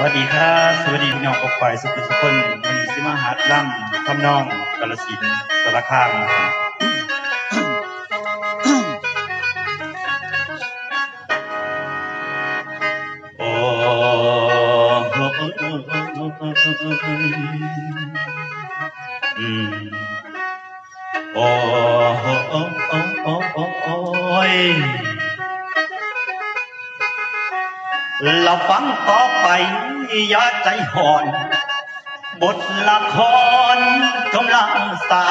วัสดีครับสวัสดีพี่น้องปกฝ่ายสุขุมสุคนวันนี้สิมาหาดล่ำทำนองกาลสินสารคามนะครับโอ้โอ้โอ้โอ้โอ้โอ้ เราฟังต่อไปอย่าใจห่อน บทละครกำลังสา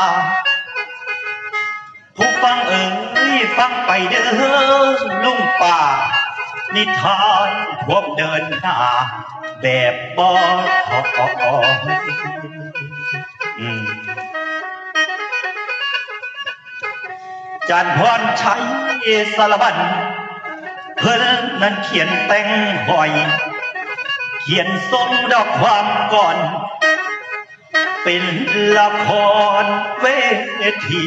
ผู้ฟังเอ๋ยฟังไปเด้อลุงป่า นิทานพวกเดินหน้า แบบบอขออืมจานพรชัยสารบัญ เพิ่นนั้นเขียนแต่งหอย เขียนทรงดอกความก่อน เป็นละครเวที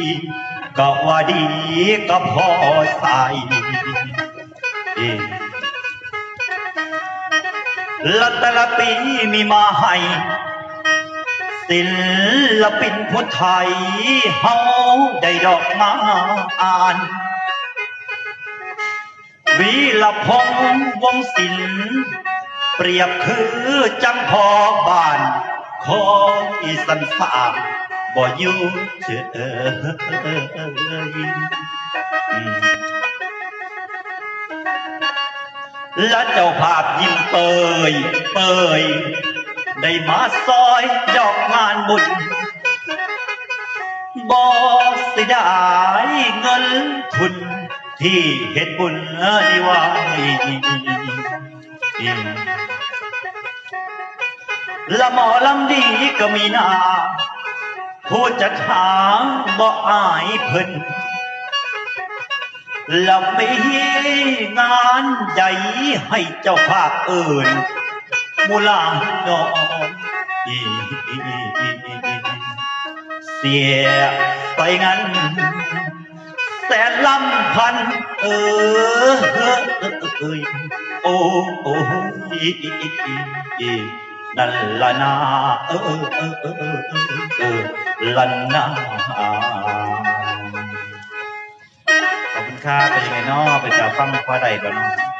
ก็ว่าดีก็พอใส่ละแต่ละปีมีมาให้ศิลปินผู้ไทยเฮาได้ดอกมาอ่าน วีละพงษ์วงศิลป์เปรียบคือจังพอบ้านของอีสันสามบ่อยู่เฉยและเจ้าภาพยิ้มเปยเปยได้มาซอยดอกงานบุญบอสิได้เงินทุน ที่เฮ็ดบุญดีไว้ละหมอลำดีก็มีนาผู้จะถามบ่อายเพิ่นละมีงานใหญ่ให้เจ้าภาพเอื่นมูลานองเสียไปงั้น แสนลำพัน เออเอยโอ้โอ้ยนั่นละนาเออเออเออเออเออละนาขอบคุณค่าเป็นยังไงนาะไปจะฟังพอใดก่อนเนาะ